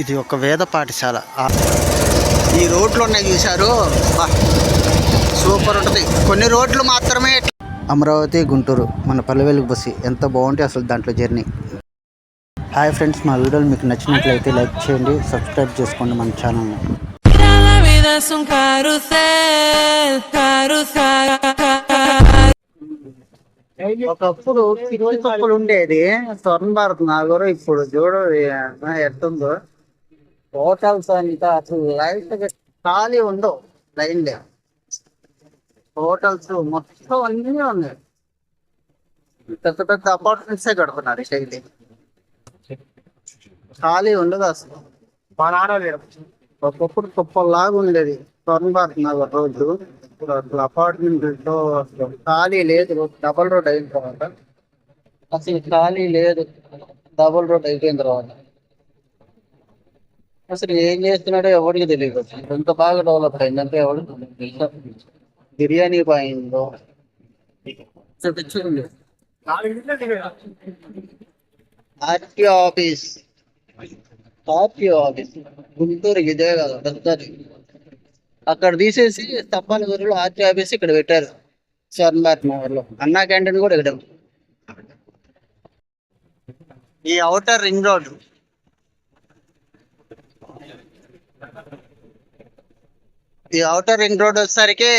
ఇది ఒక వేద పాఠశాల. ఈ రోడ్లు ఉన్నాయి చూశారు? సూపర్ ఉంటుంది. కొన్ని రోడ్లు మాత్రమే అమరావతి గుంటూరు మన పల్లెవేలుగు బస్సు. ఎంత బాగుంటే అసలు దాంట్లో జర్నీ. హాయ్ ఫ్రెండ్స్ మా వీడియోలు మీకు నచ్చినట్లయితే లైక్ చేయండి సబ్స్క్రైబ్ చేసుకోండి మన ఛానల్ని. ఒకప్పుడు పిచ్చి తప్పులు ఉండేది. స్వర్ణ భారత్ నగరు ఇప్పుడు చూడ ఎట్టుందో. హోటల్స్ అంతా అసలు లైట్ ఖాళీ ఉండవు లైన్ లే. హోటల్స్ మొత్తం అన్నీ ఉన్నాయి. పెద్ద పెద్ద అపార్ట్మెంట్సే కడుతున్నారు శైలి ఖాళీ ఉండదు అసలు. మా నాన్న లేడు ఒకప్పుడు కుప్పలాగా ఉండేది. స్వర్ణ భారత్ నగర్ రోడ్డు. ఇప్పుడు అసలు అపార్ట్మెంట్ అసలు ఖాళీ లేదు. డబల్ రోడ్ అయిన తర్వాత. అసలు ఖాళీ లేదు. డబుల్ రోడ్ అయిపోయిన తర్వాత. అసలు ఏం చేస్తున్నాడో ఎవరికి తెలియదు. ఎంత బాగా డెవలప్ అయింది అంటే ఎవరు? బిర్యానీ పోయిందో చూపించుంది నాలుగు RT office. RT office. Guntur ఇదే కదా పెద్దది అక్కడ తీసేసి తప్పాల ఊరిలో ఆర్టీ ఆఫీస్ ఇక్కడ పెట్టారు. స్వర్ణభారత్ నగర్లో. అన్నా క్యాంటీన్ కూడా ఇక్కడ. ఈ అవుటర్ రింగ్ రోడ్ ఈ అవుటర్ రింగ్ రోడ్ వచ్చేసరికి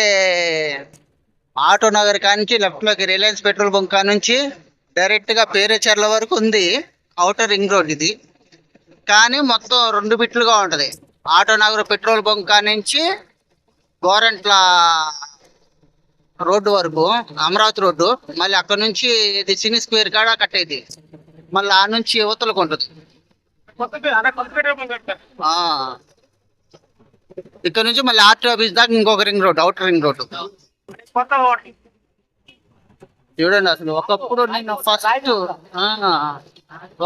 ఆటో నగర్ కానుంచి లెఫ్ట్లోకి రిలయన్స్ పెట్రోల్ బంక్ కానుంచి డైరెక్ట్గా పేరేచర్ల వరకు ఉంది అవుటర్ రింగ్ రోడ్ ఇది. కానీ మొత్తం రెండు బిట్లుగా ఉంటది. ఆటో నగర్ పెట్రోల్ బంక్ కానుంచి గోరంట్ల రోడ్డు వరకు అమరావతి రోడ్డు మళ్ళీ అక్కడ నుంచి ఇది సినీ స్క్వేర్ కాడ కట్టేది మళ్ళీ ఆ నుంచి యువతలకు ఉంటుంది కొత్త పేరు అన్న కొత్త పేరు ఓపెన్ కట్టారు ఆ. ఇక్కడ నుంచి మళ్ళీ ఆర్టీ ఆఫీస్ దాకా ఇంకొక ring road outer ring road చూడండి అసలు ఒకప్పుడు నేను ఫస్ట్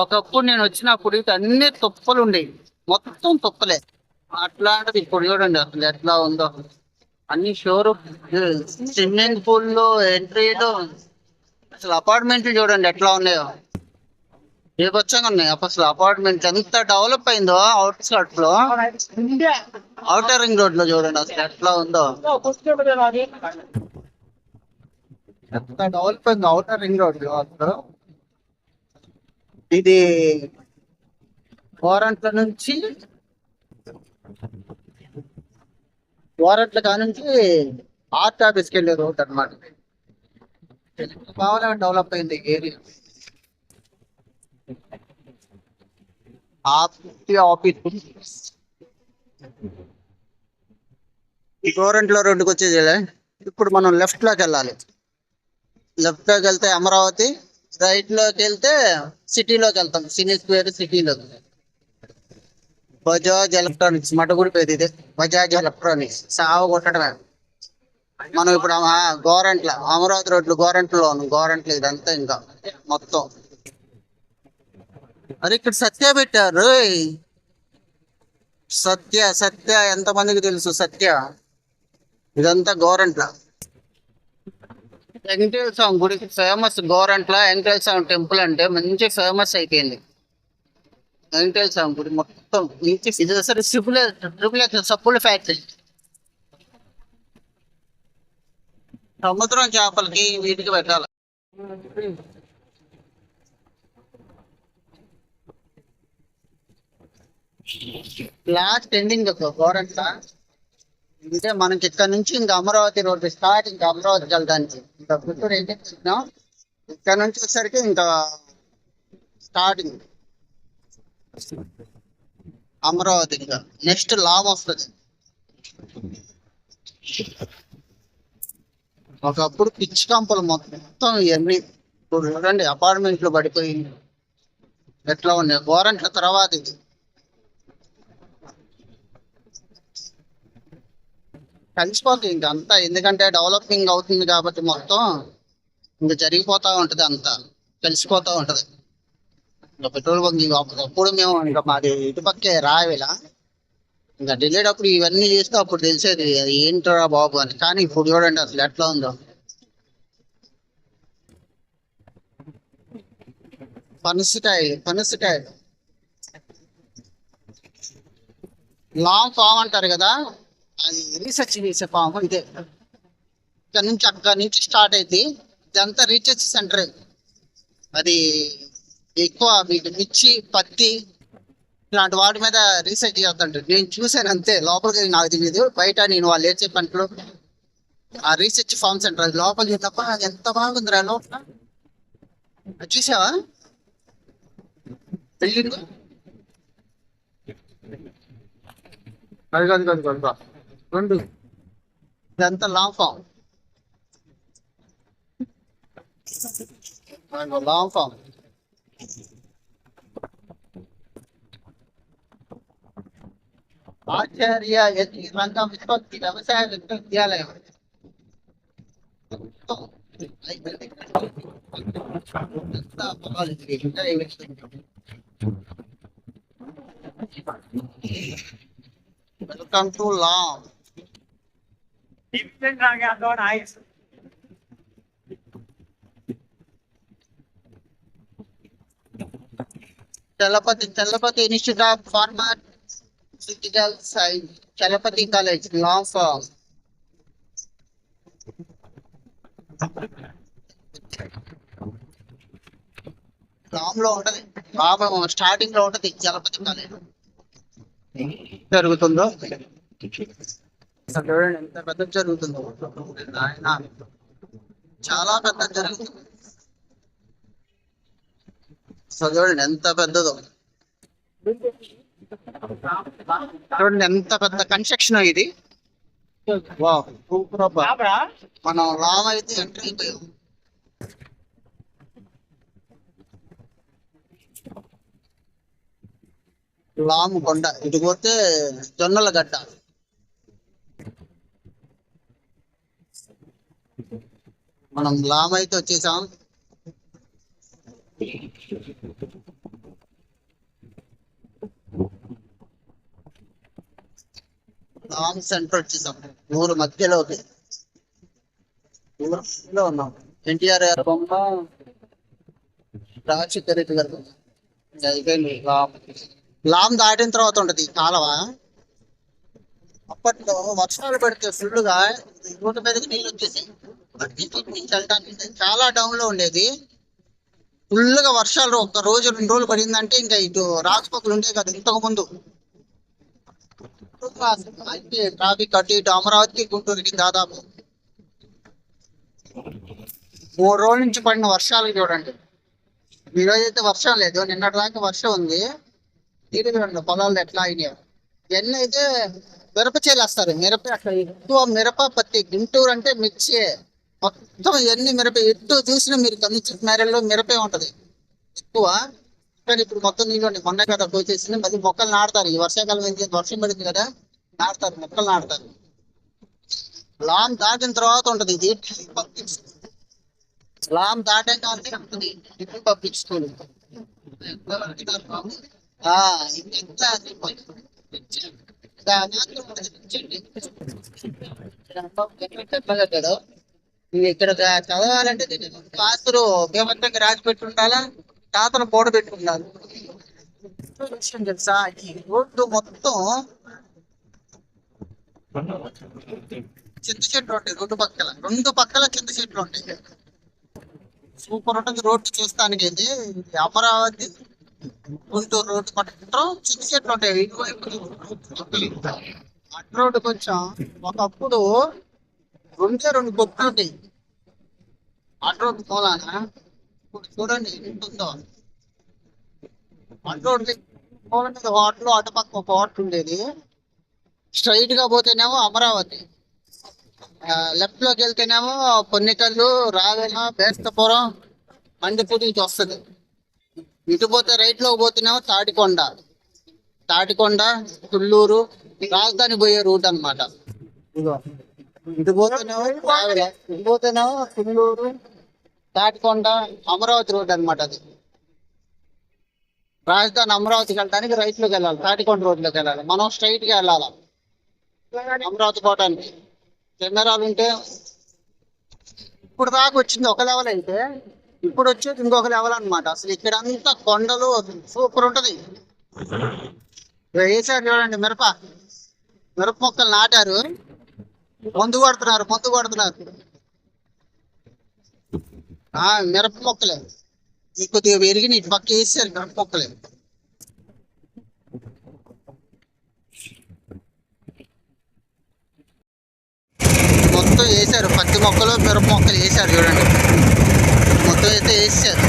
ఒకప్పుడు నేను వచ్చినప్పుడు ఇటు అన్ని తుప్పలు ఉండేవి. మొత్తం తుప్పలే. అట్లాంటిది ఇప్పుడు చూడండి అసలు ఎట్లా ఉందో. అన్ని షోరూమ్ స్విమ్మింగ్ పూల్లో ఎంట్రీలు. అసలు అపార్ట్మెంట్లు చూడండి ఎట్లా ఉన్నాయో. బీభత్సంగా ఉన్నాయి అసలు అపార్ట్మెంట్ ఎంత డెవలప్ అయిందో అవుట్లో. అవుటర్ రింగ్ రోడ్లో చూడండి అసలు ఎట్లా ఉందో. ఎంత డెవలప్ అయింది అవుటర్ రింగ్ రోడ్లో అసలు. ఇది వారంట్ల నుంచి వారంట్ల కానుంచి ఆర్ట్ ఆఫీస్కి వెళ్ళే రోడ్ అనమాట బాగా డెవలప్ అయింది ఏరియా ఆఫీస్ ఈ గోరంట్లో రోడ్డుకి వచ్చేది ఇప్పుడు మనం లెఫ్ట్లోకి వెళ్ళాలి. లెఫ్ట్లోకి వెళ్తే అమరావతి రైట్లోకి వెళ్తే సిటీలోకి వెళ్తాం. సినీ స్క్వేర్ సిటీలోకి బజాజ్ ఎలక్ట్రానిక్స్ మటగుడి పేరు ఇదే. బజాజ్ ఎలక్ట్రానిక్స్ సాగు కొట్టడమే. మనం ఇప్పుడు గోరంట్ల అమరావతి రోడ్లు గోరంట్లో గోరంట్లు ఇదంతా ఇంకా మొత్తం. అరే ఇక్కడ సత్య పెట్టారు సత్య సత్య సత్య ఎంతమందికి తెలుసు సత్య? ఇదంతా గోరంట్ల. వెంకటేశ్వర స్వామి గుడికి ఫేమస్ గోరంట్ల వెంకటేశ్వర స్వామి టెంపుల్ అంటే మంచి ఫేమస్ అయిపోయింది. వెంకటేశ్వర స్వామి గుడి మొత్తం మంచి ఇది అసలు ట్రిపుల్ ట్రిపుల్ సప్పుల ఫ్యాక్టరీ. సముద్రం చేపలకి వీటికి పెట్టాలి. లాస్ట్ ఎండింగ్ గోరంట అంటే మనకి ఇక్కడ నుంచి ఇంకా అమరావతి రోడ్డు స్టార్ట్ ఇంకా అమరావతి వెళ్ళడానికి. ఇంకా గుంటూరు అయితే వచ్చినాం ఇక్కడ నుంచి వచ్చేసరికి ఇంకా స్టార్టింగ్ అమరావతి ఇంకా. నెక్స్ట్ లాభ వస్తుంది ఒకప్పుడు పిచ్చి కంపలు మొత్తం ఇవన్నీ ఇప్పుడు చూడండి అపార్ట్మెంట్లు పడిపోయి ఎట్లా ఉన్నాయి? గోరంట్ల తర్వాత ఇది. కలిసిపోతుంది ఇంకా అంతా. ఎందుకంటే డెవలపింగ్ అవుతుంది కాబట్టి మొత్తం ఇంకా జరిగిపోతా ఉంటది అంతా. కలిసిపోతూ ఉంటది. ఇంకా పెట్రోల్ బంక్ అప్పుడు మేము ఇంకా మాది ఇటుపక్కే రావిలా ఇంకా వెళ్ళేటప్పుడు ఇవన్నీ చేస్తే అప్పుడు తెలిసేది అది ఏంట్రా బాబు అని. కానీ ఇప్పుడు చూడండి అసలు ఎట్లా ఉందో. పనసకాయ పనసకాయ. లాంగ్ ఫామ్ అంటారు కదా. అది రీసెర్చ్ చేసే ఫామ్ ఇదే. ఇక్కడ నుంచి అక్కడ నుంచి స్టార్ట్ అయితే ఇదంతా రీసెర్చ్ సెంటర్ అది ఎక్కువ వీటి మిర్చి పత్తి ఇలాంటి వాటి మీద రీసెర్చ్ చేస్తుంటారు నేను చూశాను అంతే. లోపలికి నాకు తెలియదు బయట నేను వాళ్ళు ఏం చెప్పంటారు ఆ రీసెర్చ్ ఫార్మ్ సెంటర్ లోపలికి తప్ప ఎంత బాగుంది రా లోపల? అది చూసావా? బిల్డింగ్ అది కాదు కాదు కాదు కాదు. రెండు ఇదంతా long form long form Acharya Yati Ranga విశ్వక్తి వ్యవసాయ విశ్వవిద్యాలయం ఎంత బాగాలి ఇది. ఇంకా ఏమి వెల్కమ్ టు లాంగ్ డివిజన్ రాగా అందులో oils Chalapathi Chalapathi institute of pharmaceutical science Chalapathi college long form లాంగ్లో ఉంటది లాభం స్టార్టింగ్లో ఉంటది చలపతి కాలేజ్ జరుగుతుందో అసలు చూడండి ఎంత పెద్ద జరుగుతుందో ఆయన చాలా పెద్ద జరుగుతుంది. సో చూడండి ఎంత పెద్దదో. చూడండి ఎంత పెద్ద కన్స్ట్రక్షన్ ఇది. వావ్, మనం లావ్ అయితే ఎంటర్ అయిపోయాం లాము కొండ ఇటు పోతే జొన్నల గడ్డ మనం లామ్ అయితే వచ్చేసాం. లామ్ సెంటర్ వచ్చేసాం. ఊరు మధ్యలోకి. మధ్యలో ఉన్నాం. ఎన్టీఆర్ గారి బొమ్మ. రాజశేఖర రెడ్డి గారి బొమ్మ. అయిపోయింది లామ్ లామ్ దాటిన తర్వాత ఉంటది ఈ అప్పట్లో వర్షాలు పెడితే ఫుల్గా రోడ్డు మీదకి నీళ్ళు వచ్చేసి నుంచి వెళ్ళడానికి చాలా డౌన్లో ఉండేది. ఫుల్గా వర్షాలు ఒక రోజు రెండు రోజులు పడిందంటే ఇంకా ఇటు రాకపోకలు ఉండే కదా ఇంతకు ముందు అయితే ట్రాఫిక్ అటు ఇటు అమరావతి గుంటూరుకి దాదాపు మూడు రోజుల నుంచి పడిన వర్షాలు చూడండి. ఈ రోజు అయితే వర్షం లేదు. నిన్నటి దాకా వర్షం ఉంది. తీరు చూడండి పొలాలు ఎట్లా అయినాయి. ఇవన్నీ అయితే మిరప చేలేస్తారు. మిరప అక్కడ ఎక్కువ మిరప పత్తి గుంటూరు అంటే మిర్చి. మొత్తం ఇవన్నీ మిరప ఎటు చూసినా మీరు కంది మేరల్లో మిరపే ఉంటది. ఎక్కువ. కానీ ఇప్పుడు మొత్తం నీళ్ళు మొన్న కదా వచ్చేసింది మళ్ళీ మొక్కలు నాడతారు ఈ వర్షాకాలం ఏంటి వర్షం పడింది కదా నాడతారు మొక్కలు నాడతారు లాంగ్ దాటిన తర్వాత ఉంటది ఇది. పబ్లిక్ లాంగ్ దాటాక ఉంటుంది. ఇది పబ్లిక్ స్కూల్ దాని ఇక్కడ చదవాలంటే పాత్రలు భీమంతంగా రాసి పెట్టుండాలా? తాతను పోడ పెట్టుకుండాలి విషయం తెలుసా? ఈ రోడ్డు మొత్తం చింత చెట్లు ఉంటాయి రెండు పక్కల. రెండు పక్కల చింత చెట్లు ఉంటాయి సూపర్ ఉంటుంది రోడ్డు చూస్తానికి ఇది అమరావతి గుంటూరు రోడ్డు పట్టడం చింత చెట్లు ఉంటాయి అటు రోడ్డు కొంచెం ఒకప్పుడు రెండే రెండు బొక్కులు ఉంటాయి. అటు పోలానా? ఇప్పుడు చూడండి ఎంత ఉందో. అటు పోల మీద హోటల్ అటు పక్క ఒక హోటల్ ఉండేది. స్ట్రైట్గా పోతేనేమో అమరావతి. లెఫ్ట్లోకి వెళ్తేనేమో పొన్నికల్లు రావెల బేస్తపురం మండిపూడి నుంచి వస్తుంది. ఇటు పోతే రైట్లోకి పోతేనేమో తాటికొండ. తాటికొండ తుళ్ళూరు రాజధాని పోయే రూట్ అన్నమాట. ఇటు పోతున్నావు? రావెల ఇటు పోతేనేమో తుళ్ళూరు తాటికొండ అమరావతి రోడ్ అన్నమాట అది. రాజధాని అమరావతికి వెళ్ళడానికి రైట్లోకి వెళ్ళాలి తాటికొండ రోడ్లోకి వెళ్ళాలి. మనం స్ట్రైట్గా వెళ్ళాలి? అమరావతి పోవటానికి. కెమెరాలు ఉంటే ఇప్పుడు దాకా వచ్చింది ఒక లెవెల్ అయితే ఇప్పుడు వచ్చేది ఇంకొక లెవెల్ అనమాట అసలు ఇక్కడ అంతా కొండలు సూపర్ ఉంటది. వేసారు చూడండి మిరప. మిరప మొక్కలు నాటారు. మందు కొడుతున్నారు మందు కొడుతున్నారు. ఆ మిరప మొక్కలే. కొద్దిగా పెరిగి ఇటు పక్క వేసారు మిరప మొక్కలే. మొత్తం వేసారు పత్తి మొక్కలు మిరప మొక్కలు వేసారు చూడండి. మొత్తం అయితే వేసారు.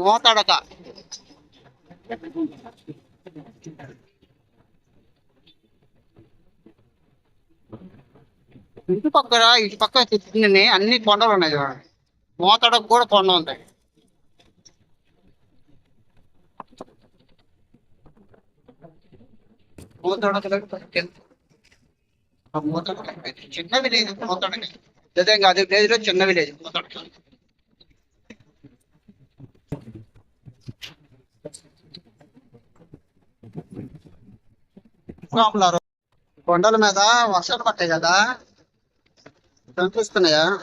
మోతడక ఇంటి పక్కన ఇటు పక్క తిరిగినాయి అన్ని కొండలు ఉన్నాయి చూడండి మోతడకు కూడా కొండ ఉంది మోతడక మోతడక చిన్న విలేజ్ మోతడక. నిజంగా అది విలేజ్లో చిన్న విలేజ్ మోతడక. రాములారు. కొండల మీద వర్షాలు పట్టాయి కదా. కనిపిస్తున్నాయా?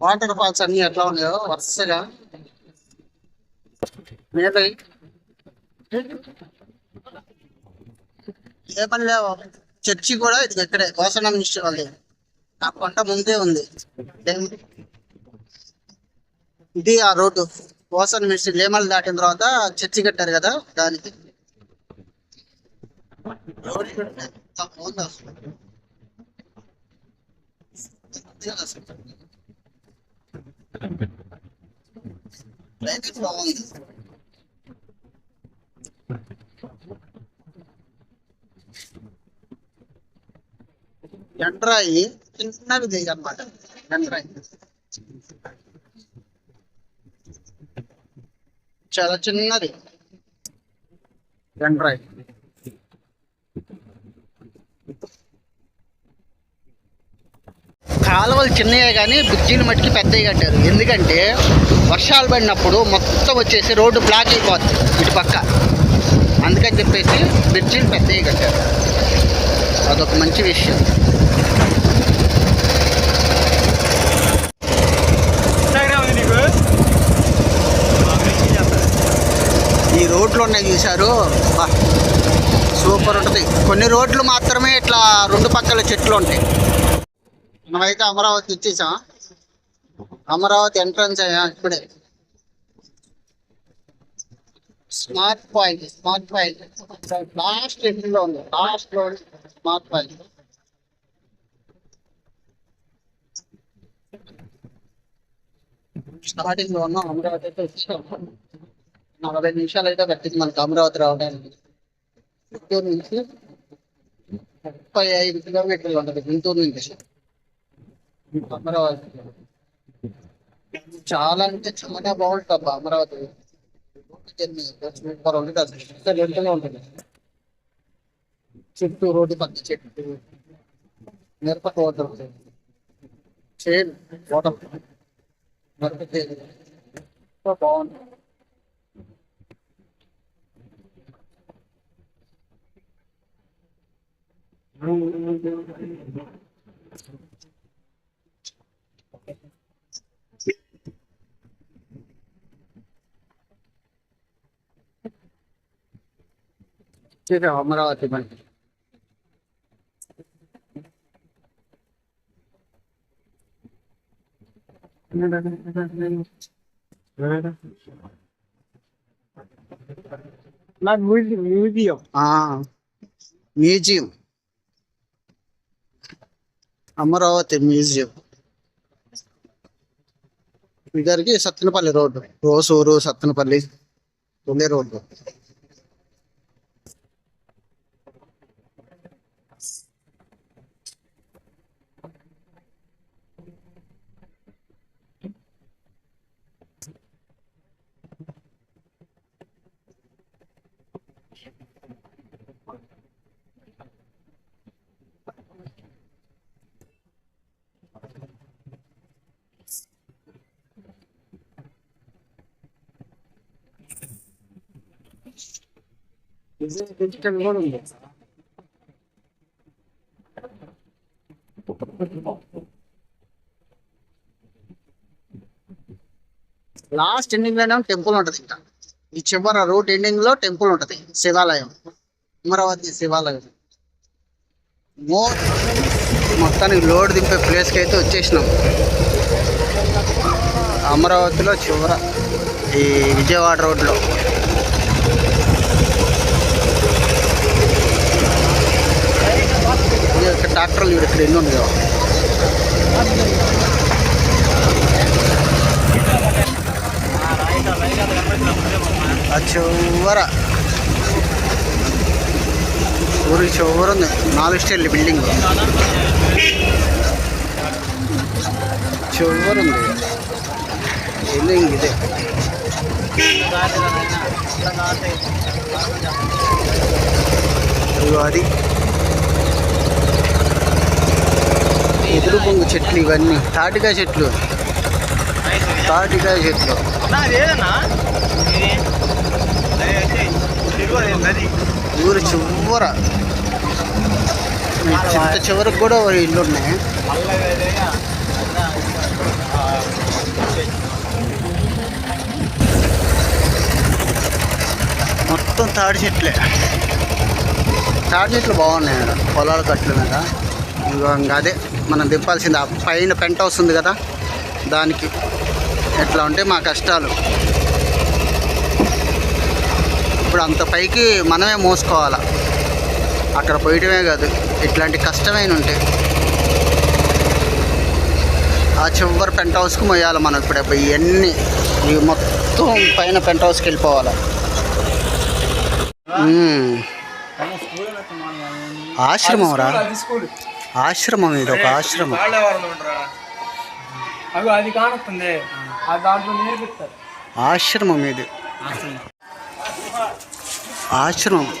వాటర్ ఫాల్స్ అన్ని ఎట్లా ఉన్నాయో వరుసగా. మీద ఏ పని లేవు. చర్చి కూడా ఇది ఇక్కడే కోసన మినిస్టర్ వాళ్ళది. ఆ కొండ ముందే ఉంది. ఇది ఆ రోడ్డు. కోసన మినిస్టర్ లేమల్ దాటిన తర్వాత చర్చి కట్టారు కదా దానికి. ఎండ్రాయి చిన్నది దిగి అనమాట ఎండ్రాయి చాలా చిన్నది ఎండ్రాయి కాలువలు చిన్నయే కానీ బ్రిడ్జిని మట్టికి పెద్దవి కట్టారు. ఎందుకంటే వర్షాలు పడినప్పుడు మొత్తం వచ్చేసి రోడ్డు బ్లాక్ అయిపోద్ది ఇటు పక్క. అందుకని చెప్పేసి బ్రిడ్జిని పెద్దవి కట్టారు. అదొక మంచి విషయం. ఈ రోడ్లు ఉన్నాయి చూశారు? సూపర్ ఉంటుంది. కొన్ని రోడ్లు మాత్రమే ఇట్లా రెండు పక్కల చెట్లు ఉంటాయి. మనమైతే అమరావతి వచ్చేసాం అమరావతి ఎంట్రన్స్ అయ్యా ఇప్పుడే. Smart point smart point last ఎంట్రీలో ఉంది. లాస్ట్లో స్మార్ట్ పాయింట్ స్టార్టింగ్లో ఉన్నాం. అమరావతి అయితే వచ్చాం నలభై నిమిషాలు అయితే పట్టింది మనకు అమరావతి రావడానికి. గుంటూరు నుంచి ముప్పై ఐదు కిలోమీటర్లు ఉంటుంది గుంటూరు నుంచి. అమరావతి. చాలా అంటే చాలా బాగుంటుంది అబ్బా అమరావతి. సూపర్ ఉంటుంది అసలు ఎంత గంటగా ఉంటుంది చుట్టూ రోడ్డు పచ్చ చెట్టు. మిరప తోట ఉంటుంది చేను తోట మిరప చేను. బాగుంటుంది అమరావతి మనకి నాకు మ్యూజియం మ్యూజియం ఆ మ్యూజియం అమరావతి మ్యూజియం. ఇద్దరికి సత్తెనపల్లి రోడ్డు. రోసూరు సత్తెనపల్లి. ఉండే రోడ్డు. కూడా ఉంది లాస్ట్ ఎండింగ్లోనే టెంపుల్ ఉంటది ఇంకా. ఈ చివర రూట్ ఎండింగ్లో టెంపుల్ ఉంటది శివాలయం. అమరావతి శివాలయం. మోర్ మొత్తానికి లోడ్ దింపే ప్లేస్కి అయితే వచ్చేసినాం. అమరావతిలో చివర ఈ విజయవాడ రోడ్లో ఇది ఇక్కడ ట్రాక్టర్లు చూడు ఇక్కడ ఎన్ని ఉన్నాయో ఆ చివర ఊరి చివర ఉంది నాలుగు స్టేర్లు బిల్డింగ్ చివర ఉంది బిల్డింగ్ ఇదే ఇదిగో అది ఎదురు పొంగు చెట్లు ఇవన్నీ. తాటికాయ చెట్లు. తాటికాయ చెట్లు. ఊరు చివర. చింత చివరకు కూడా ఇల్లు ఉన్నాయి. మొత్తం తాడి చెట్లే. తాడి చెట్లు బాగున్నాయి పొలాల కట్ల మీద. ఇంకా అదే మనం దింపాల్సింది ఆ పైన పెంట వస్తుంది కదా దానికి ఎట్లా ఉంటే మా కష్టాలు. ఇప్పుడు అంత పైకి మనమే మోసుకోవాలా? అక్కడ పోయటమే కాదు ఇట్లాంటి కష్టమైన ఉంటాయి ఆ చివరి పెంట్ హౌస్కి మొయ్యాలి మనం ఇప్పుడు ఇవన్నీ ఇవి మొత్తం పైన పెంట్ హౌస్కి వెళ్ళిపోవాలి. ఆశ్రమం రా. ఆశ్రమం ఇది ఒక ఆశ్రమం. అవి అది కానొస్తుంది. ఆ దాంట్లో నేర్పిస్తారు ఆశ్రమం ఇది. ఆశ్రమం.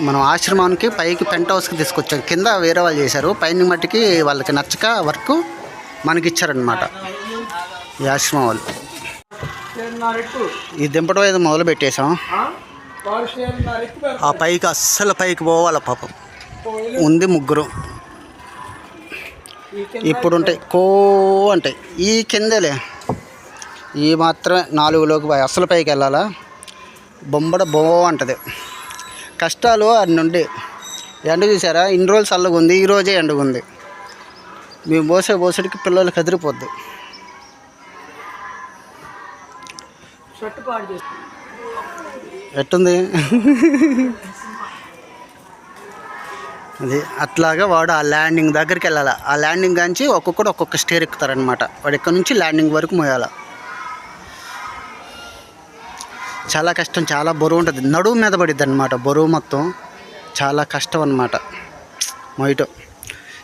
మనం ఆశ్రమానికి పైకి పెంట్ హౌస్కి తీసుకొచ్చాం. కింద వేరే వాళ్ళు చేశారు. పైన మట్టికి వాళ్ళకి నచ్చక వర్క్ మనకి ఇచ్చారనమాట ఈ ఆశ్రమం వాళ్ళు. ఈ దింపడం ఏదో మొదలు పెట్టేశాం ఆ పైకి అస్సలు పైకి పోవాలి పాపం. ఉంది ముగ్గురు. ఇప్పుడు ఉంటాయి కో అంటాయి ఈ కిందలే. ఈ మాత్రమే నాలుగులోకి పోయి అసలు పైకి వెళ్ళాలా? బొమ్మడ బో అంటది. కష్టాలు అన్ని నుండి ఎండ చూసారా? ఇన్ని రోజులు చల్లగా ఉంది ఈ రోజే ఎండగా ఉంది మేము పోసే పోసడికి పిల్లలు కదిరిపోద్ది. ఎట్టుంది? అది అట్లాగా వాడు ఆ ల్యాండింగ్ దగ్గరికి వెళ్ళాలి. ఆ ల్యాండింగ్ కాంచి ఒక్కొక్కడు ఒక్కొక్క స్టేర్ ఎక్కుతారనమాట వాడు ఇక్కడ నుంచి ల్యాండింగ్ వరకు మోయాల. చాలా కష్టం చాలా బరువు ఉంటుంది. నడువు మీద పడిద్ది అనమాట బరువు మొత్తం చాలా కష్టం అనమాట మొయ్యటం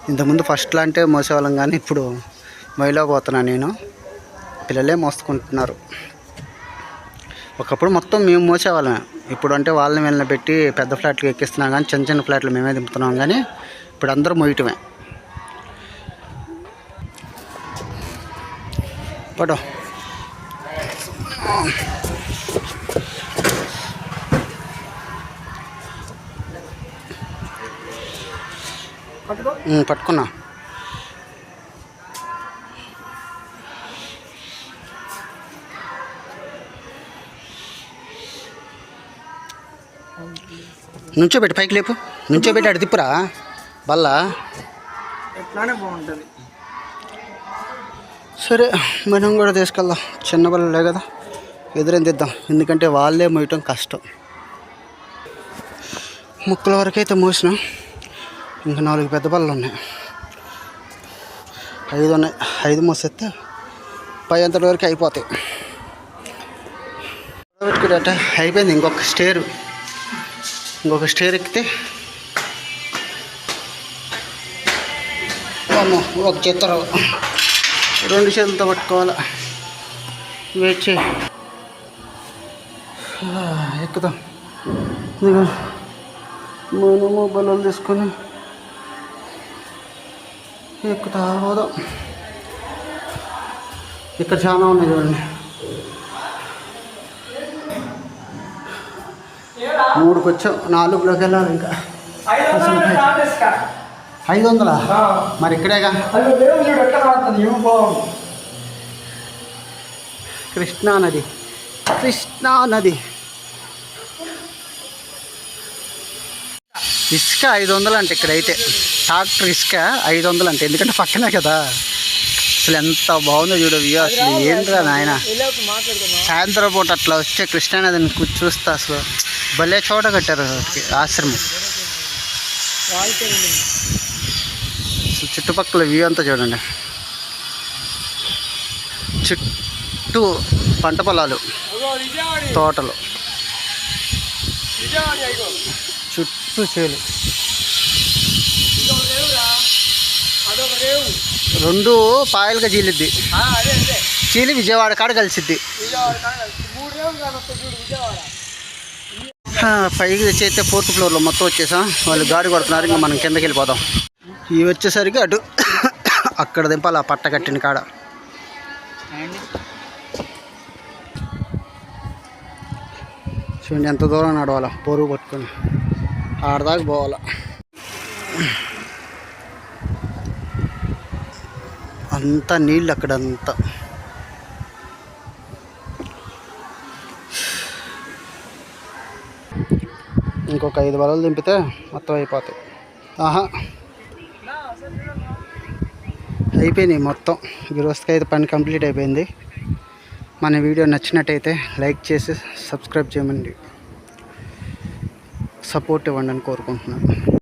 ఇంతకుముందు ఫస్ట్లో అంటే మోసేవాళ్ళం కానీ ఇప్పుడు మొయ్యలేకపోతున్నాను నేను. పిల్లలే మోసుకుంటున్నారు. ఒకప్పుడు మొత్తం మేము మోసేవాళ్ళమే. ఇప్పుడు అంటే వాళ్ళని వెళ్ళిన పెట్టి పెద్ద ఫ్లాట్లు ఎక్కిస్తున్నాం కానీ చిన్న చిన్న ఫ్లాట్లు మేమే దింపుతున్నాం కానీ ఇప్పుడు అందరూ మోయటమే. ఉమ్, పట్టుకున్నా. నుంచో పెట్టి పైకి లేపు. నుంచో పెట్టి అటు తిప్పురా. బల్లా. ఎట్లానే బాగుంటుంది. సరే మనం కూడా తీసుకెళ్దాం. చిన్న బల్లలే కదా. ఎదురేం తెద్దాం. ఎందుకంటే వాళ్ళే మోయటం కష్టం. ముక్కల వరకు అయితే మోసినాం. ఇంకా నాలుగు పెద్ద బల్లలు ఉన్నాయి. ఐదు ఉన్నాయి. ఐదు మోసేస్తే పై అంతటి వరకు అయిపోతాయి. పెట్టుకున్నట్ట అయిపోయింది ఇంకొక స్టేర్. ఇంకొక స్టేర్ ఎక్కితే అమ్మో, ఒక చిత్రం రెండు చేతులతో పట్టుకోవాలి వెయిట్ చేయి ఎక్కుదాం ఇదిగో మనము బలం తీసుకొని ఎక్కుతా పోదాం ఇక్కడ చాలా ఉన్నాయి చూడండి మూడుకి వచ్చాం నాలుగులోకి వెళ్ళాలి ఇంకా ఐదు వందలు. మరి ఇక్కడేగా? కృష్ణా నది కృష్ణా నది ఇసుక ఐదు వందలు అంటే ఇక్కడైతే. ట్రాక్టర్ ఇసుక ఐదు వందలు అంటే ఎందుకంటే పక్కనే కదా. అసలు ఎంత బాగుందో చూడ వ్యూ అసలు ఏంట్రా నాయన? మాట్లాడుకుందాం? సాయంత్రం పూట అట్లా వస్తే కృష్ణానదిని చూస్తే అసలు. భలే చోట కట్టారు ఆశ్రమం. అసలు చుట్టుపక్కల వ్యూ అంతా చూడండి. చుట్టూ పంట పొలాలు. తోటలు. చుట్టూ చేలు. రెండు పాయలుగా చీలిద్ది. చీలి విజయవాడ కాడ కలిసిద్ది. పైకి తెచ్చి అయితే ఫోర్త్ ఫ్లోర్లో మొత్తం వచ్చేసాం. వాళ్ళు గాడి కొడుతున్నారు ఇంకా మనం కిందకి వెళ్ళిపోదాం. ఇవి వచ్చేసరికి అటు అక్కడ దింపాలి ఆ పట్ట కట్టిన కాడ. చూడండి ఎంత దూరం నడవాలా. పొరుగు పట్టుకొని. ఆడదాకా పోవాలా. అంతా నీళ్ళు అక్కడ అంతా ఇంకొక ఐదు వలలు దింపితే మొత్తం అయిపోతాయి. ఆహా. అయిపోయినాయి మొత్తం. ఈ రోజుకి అయితే పని కంప్లీట్ అయిపోయింది. మన వీడియో నచ్చినట్టయితే లైక్ చేసి సబ్స్క్రైబ్ చేయమండి. సపోర్ట్ ఇవ్వండి అని కోరుకుంటున్నాను.